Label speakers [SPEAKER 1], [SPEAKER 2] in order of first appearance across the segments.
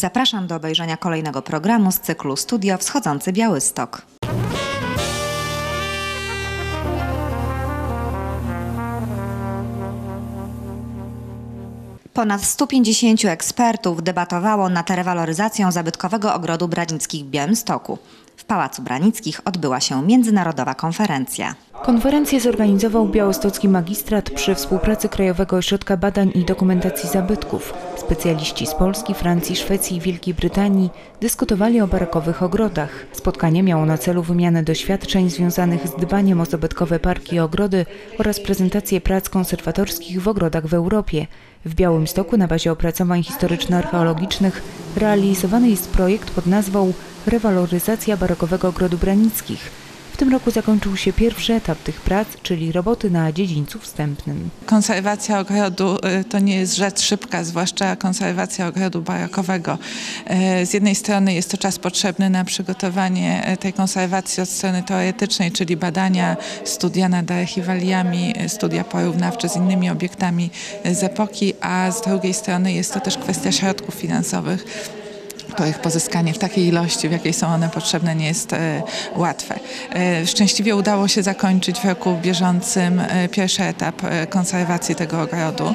[SPEAKER 1] Zapraszam do obejrzenia kolejnego programu z cyklu Studio Wschodzący Białystok. Ponad 150 ekspertów debatowało nad rewaloryzacją zabytkowego ogrodu Branickich w Białymstoku. W Pałacu Branickich odbyła się międzynarodowa konferencja.
[SPEAKER 2] Konferencję zorganizował białostocki magistrat przy współpracy Krajowego Ośrodka Badań i Dokumentacji Zabytków. Specjaliści z Polski, Francji, Szwecji i Wielkiej Brytanii dyskutowali o barakowych ogrodach. Spotkanie miało na celu wymianę doświadczeń związanych z dbaniem o zabytkowe parki i ogrody oraz prezentację prac konserwatorskich w ogrodach w Europie. W Białymstoku na bazie opracowań historyczno-archeologicznych realizowany jest projekt pod nazwą Rewaloryzacja barokowego ogrodu Branickich. W tym roku zakończył się pierwszy etap tych prac, czyli roboty na dziedzińcu wstępnym.
[SPEAKER 3] Konserwacja ogrodu y, to nie jest rzecz szybka, zwłaszcza konserwacja ogrodu barakowego. Y, Z jednej strony jest to czas potrzebny na przygotowanie y, tej konserwacji od strony teoretycznej, czyli badania, studia nad archiwaliami, studia porównawcze z innymi obiektami z epoki, a z drugiej strony jest to też kwestia środków finansowych których pozyskanie w takiej ilości, w jakiej są one potrzebne, nie jest e, łatwe. E, szczęśliwie udało się zakończyć w roku bieżącym e, pierwszy etap konserwacji tego ogrodu,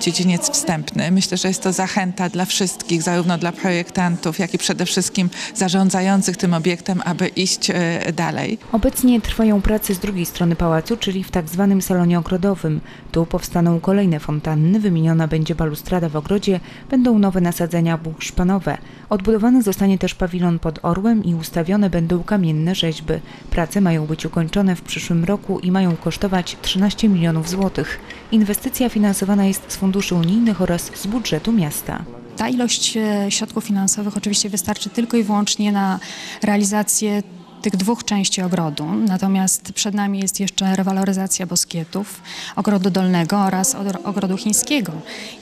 [SPEAKER 3] dziedziniec wstępny. Myślę, że jest to zachęta dla wszystkich, zarówno dla projektantów, jak i przede wszystkim zarządzających tym obiektem, aby iść dalej.
[SPEAKER 2] Obecnie trwają prace z drugiej strony pałacu, czyli w tak zwanym salonie ogrodowym. Tu powstaną kolejne fontanny, wymieniona będzie balustrada w ogrodzie, będą nowe nasadzenia buchszpanowe. Odbudowany zostanie też pawilon pod orłem i ustawione będą kamienne rzeźby. Prace mają być ukończone w przyszłym roku i mają kosztować 13 milionów złotych. Inwestycja finansowana jest z funduszy unijnych oraz z budżetu miasta.
[SPEAKER 4] Ta ilość e, środków finansowych oczywiście wystarczy tylko i wyłącznie na realizację tych dwóch części ogrodu. Natomiast przed nami jest jeszcze rewaloryzacja boskietów, ogrodu dolnego oraz ogro- ogrodu chińskiego.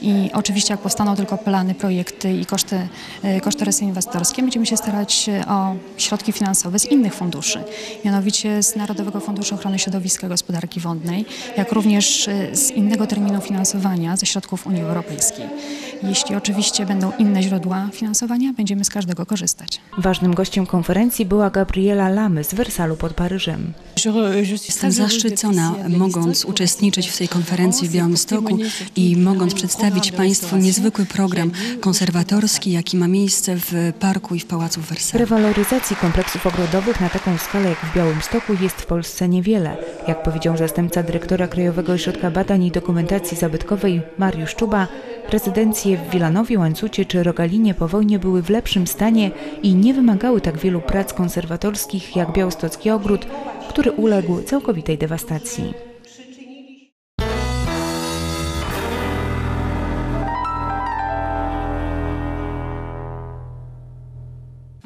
[SPEAKER 4] I oczywiście jak powstaną tylko plany, projekty i koszty, e, kosztorysy inwestorskie, będziemy się starać e, o środki finansowe z innych funduszy. Mianowicie z Narodowego Funduszu Ochrony Środowiska i Gospodarki Wodnej, jak również e, z innego terminu finansowania ze środków Unii Europejskiej. Jeśli oczywiście będą inne źródła finansowania, będziemy z każdego korzystać.
[SPEAKER 2] Ważnym gościem konferencji była Gabriela Lamy z Wersalu pod Paryżem.
[SPEAKER 5] Jestem zaszczycona, mogąc uczestniczyć w tej konferencji w Białymstoku i mogąc przedstawić Państwu niezwykły program konserwatorski, jaki ma miejsce w parku i w Pałacu w Wersalu.
[SPEAKER 2] Rewaloryzacji kompleksów ogrodowych na taką skalę jak w Białymstoku jest w Polsce niewiele. Jak powiedział zastępca dyrektora Krajowego Ośrodka Badań i Dokumentacji Zabytkowej Mariusz Czuba, rezydencje w Wilanowie, Łańcucie czy Rogalinie po wojnie były w lepszym stanie i nie wymagały tak wielu prac konserwatorskich jak Białostocki Ogród, który uległ całkowitej dewastacji.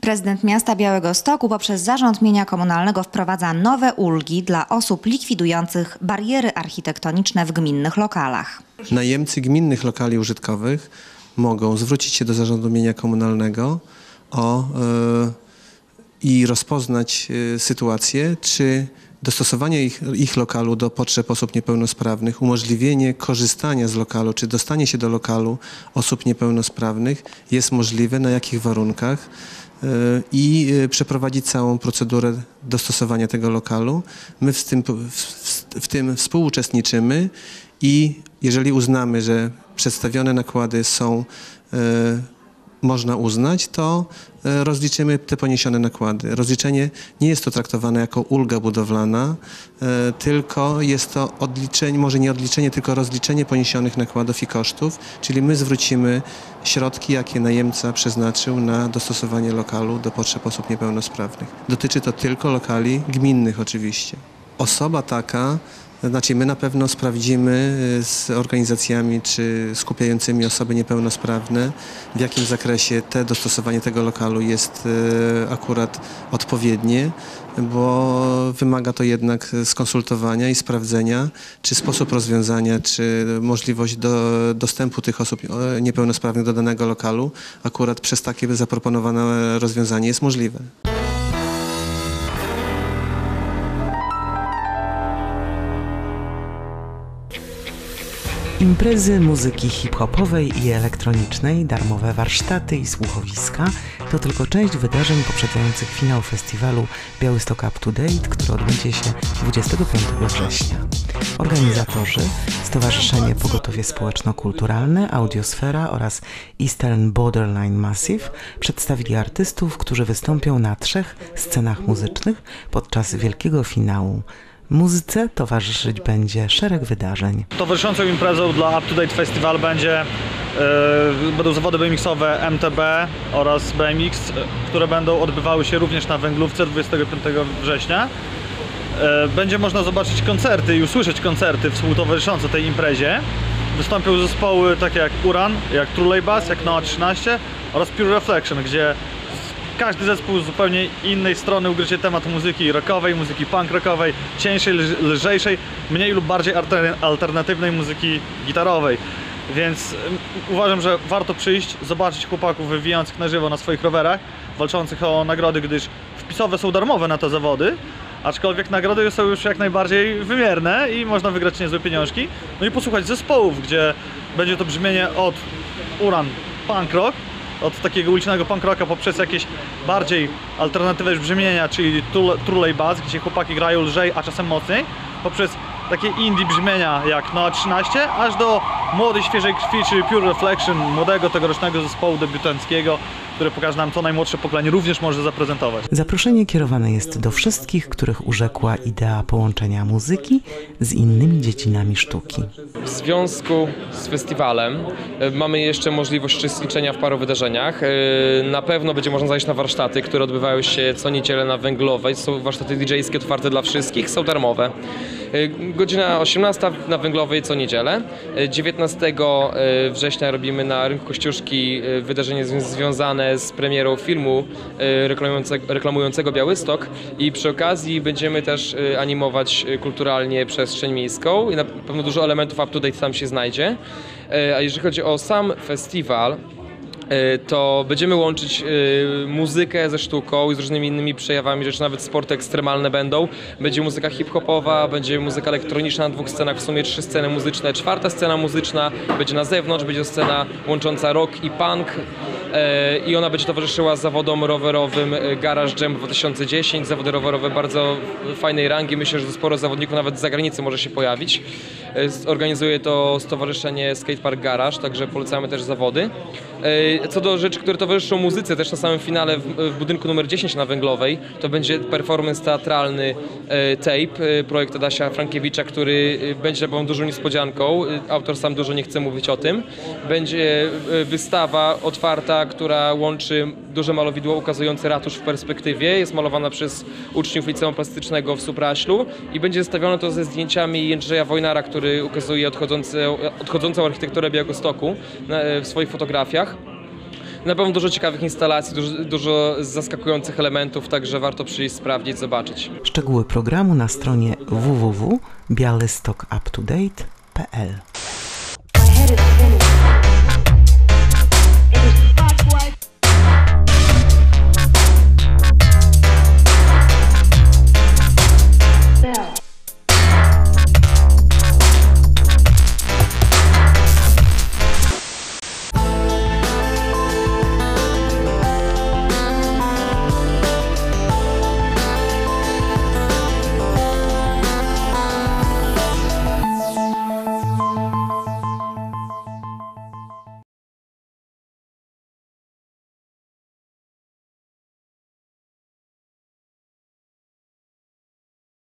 [SPEAKER 1] Prezydent miasta Białego Stoku poprzez Zarząd Mienia Komunalnego wprowadza nowe ulgi dla osób likwidujących bariery architektoniczne w gminnych lokalach.
[SPEAKER 6] Najemcy gminnych lokali użytkowych mogą zwrócić się do Zarządu Mienia Komunalnego o, e, i rozpoznać e, sytuację, czy dostosowanie ich, ich lokalu do potrzeb osób niepełnosprawnych, umożliwienie korzystania z lokalu, czy dostanie się do lokalu osób niepełnosprawnych jest możliwe, na jakich warunkach e, i e, przeprowadzić całą procedurę dostosowania tego lokalu. My w tym, w, tym współuczestniczymy i jeżeli uznamy, że przedstawione nakłady są, e, można uznać, to e, rozliczymy te poniesione nakłady. Rozliczenie nie jest to traktowane jako ulga budowlana, e, tylko jest to odliczenie, może nie odliczenie, tylko rozliczenie poniesionych nakładów i kosztów, czyli my zwrócimy środki, jakie najemca przeznaczył na dostosowanie lokalu do potrzeb osób niepełnosprawnych. Dotyczy to tylko lokali gminnych oczywiście. Osoba taka znaczy, my na pewno sprawdzimy y, z organizacjami czy skupiającymi osoby niepełnosprawne, w jakim zakresie te dostosowanie tego lokalu jest y, akurat odpowiednie, bo wymaga to jednak skonsultowania i sprawdzenia, czy sposób rozwiązania, czy możliwość do, dostępu tych osób e, niepełnosprawnych do danego lokalu akurat przez takie zaproponowane rozwiązanie jest możliwe.
[SPEAKER 7] Imprezy muzyki hip-hopowej i elektronicznej, darmowe warsztaty i słuchowiska to tylko część wydarzeń poprzedzających finał festiwalu Białystok Up to Date, który odbędzie się 25 września. Organizatorzy Stowarzyszenie Pogotowie Społeczno-Kulturalne, Audiosfera oraz Eastern Borderline Massive przedstawili artystów, którzy wystąpią na trzech scenach muzycznych podczas wielkiego finału. Muzyce towarzyszyć będzie szereg wydarzeń.
[SPEAKER 8] Towarzyszącą imprezą dla Up to Date Festival będzie, e, będą zawody BMX-owe MTB oraz BMX, e, które będą odbywały się również na Węglówce 25 września. E, będzie można zobaczyć koncerty i usłyszeć koncerty współtowarzyszące tej imprezie. Wystąpią zespoły takie jak Uran, jak True Bass, jak Noah 13 oraz Pure Reflection, gdzie każdy zespół z zupełnie innej strony ugryzie temat muzyki rockowej, muzyki punk rockowej, cieńszej, lż- lżejszej, mniej lub bardziej alter- alternatywnej muzyki gitarowej. Więc uważam, że warto przyjść, zobaczyć chłopaków wywijających na żywo na swoich rowerach, walczących o nagrody, gdyż wpisowe są darmowe na te zawody, aczkolwiek nagrody są już jak najbardziej wymierne i można wygrać niezłe pieniążki. No i posłuchać zespołów, gdzie będzie to brzmienie od Uran punk rock, od takiego ulicznego punk rocka poprzez jakieś bardziej alternatywne brzmienia, czyli True Bass, gdzie chłopaki grają lżej, a czasem mocniej, poprzez takie indie brzmienia jak Noa 13, aż do młodej, świeżej krwi, czyli Pure Reflection, młodego, tegorocznego zespołu debiutanckiego, który pokaże nam, co najmłodsze pokolenie również może zaprezentować.
[SPEAKER 7] Zaproszenie kierowane jest do wszystkich, których urzekła idea połączenia muzyki z innymi dziedzinami sztuki.
[SPEAKER 9] W związku z festiwalem e, mamy jeszcze możliwość uczestniczenia w paru wydarzeniach. E, Na pewno będzie można zajść na warsztaty, które odbywają się co niedzielę na Węglowej. Są warsztaty DJ-skie otwarte dla wszystkich, są darmowe. E, Godzina 18 na Węglowej co niedzielę. E, 19 e, września robimy na Rynku Kościuszki e, wydarzenie zwią- związane z premierą filmu e, reklamującego, Białystok i przy okazji będziemy też e, animować e, kulturalnie przestrzeń miejską i na pewno dużo elementów up-to-date tam się znajdzie. E, A jeżeli chodzi o sam festiwal, E, to będziemy łączyć e, muzykę ze sztuką i z różnymi innymi przejawami rzeczy, nawet sporty ekstremalne będą. Będzie muzyka hip-hopowa, będzie muzyka elektroniczna na dwóch scenach, w sumie trzy sceny muzyczne. Czwarta scena muzyczna będzie na zewnątrz, będzie scena łącząca rock i punk e, i ona będzie towarzyszyła zawodom rowerowym e, Garage Jam 2010. Zawody rowerowe bardzo fajnej rangi, myślę, że sporo zawodników nawet z zagranicy może się pojawić. E, Organizuje to Stowarzyszenie Skatepark Garage, także polecamy też zawody. E, Co do rzeczy, które towarzyszą muzyce, też na samym finale w, budynku numer 10 na Węglowej, to będzie performance teatralny e, Tape, e, projekt Adasia Frankiewicza, który e, będzie pewną dużą niespodzianką. E, Autor sam dużo nie chce mówić o tym. Będzie e, wystawa otwarta, która łączy duże malowidło ukazujące ratusz w perspektywie. Jest malowana przez uczniów liceum plastycznego w Supraślu i będzie zestawione to ze zdjęciami Jędrzeja Wojnara, który ukazuje odchodzącą architekturę Białegostoku w swoich fotografiach. Na pewno dużo ciekawych instalacji, dużo, dużo zaskakujących elementów, także warto przyjść, sprawdzić, zobaczyć.
[SPEAKER 7] Szczegóły programu na stronie www.bialystokuptodate.pl